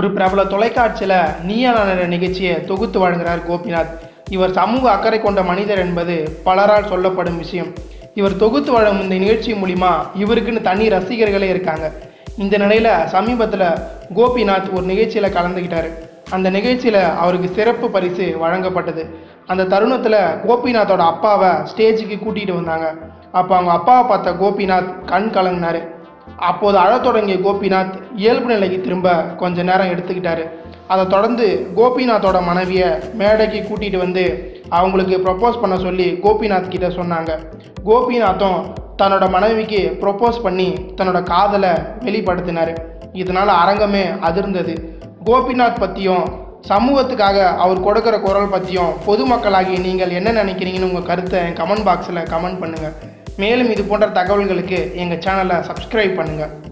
ஒரு பிரபல தொலைக்காட்சியில் நீயா நிகழ்ச்சியை தொகுத்து வழங்குகிறார் கோபிநாத். இவர் சமூக அக்கறை கொண்ட மனிதர் என்பது பலரால் சொல்லப்படும் விஷயம். இவர் தொகுத்து வழங்கும் இந்த நிகழ்ச்சி மூலிமா இவருக்குன்னு தனி ரசிகர்களே இருக்காங்க. இந்த நிலையில் சமீபத்தில் கோபிநாத் ஒரு நிகழ்ச்சியில் கலந்துக்கிட்டார் அந்த நிகழ்ச்சியில் அவருக்கு சிறப்பு பரிசு வழங்கப்பட்டது. அந்த தருணத்தில் கோபிநாத்தோட அப்பாவை ஸ்டேஜுக்கு கூட்டிகிட்டு வந்தாங்க. அப்போ அவங்க அப்பாவை பார்த்த கோபிநாத் கண் கலங்கினார். அப்போது அழத் தொடங்கிய கோபிநாத் இயல்பு நிலைக்கு திரும்ப கொஞ்ச நேரம் எடுத்துக்கிட்டாரு. அதை தொடர்ந்து கோபிநாத்தோட மனைவியை மேடைக்கு கூட்டிகிட்டு வந்து அவங்களுக்கு ப்ரப்போஸ் பண்ண சொல்லி கோபிநாத் கிட்ட சொன்னாங்க. கோபிநாத்தும் தன்னோட மனைவிக்கு ப்ரொப்போஸ் பண்ணி தன்னோட காதலை வெளிப்படுத்தினார். இதனால் அரங்கமே அதிர்ந்தது. கோபிநாத் பற்றியும் சமூகத்துக்காக அவர் கொடுக்குற குரல் பற்றியும் பொதுமக்களாகி நீங்கள் என்ன நினைக்கிறீங்கன்னு உங்கள் கருத்தை என் கமெண்ட் பாக்ஸில் கமெண்ட் பண்ணுங்கள் மேலும் இது போன்ற தகவல்களுக்கு எங்கள் சேனலை சப்ஸ்கிரைப் பண்ணுங்கள்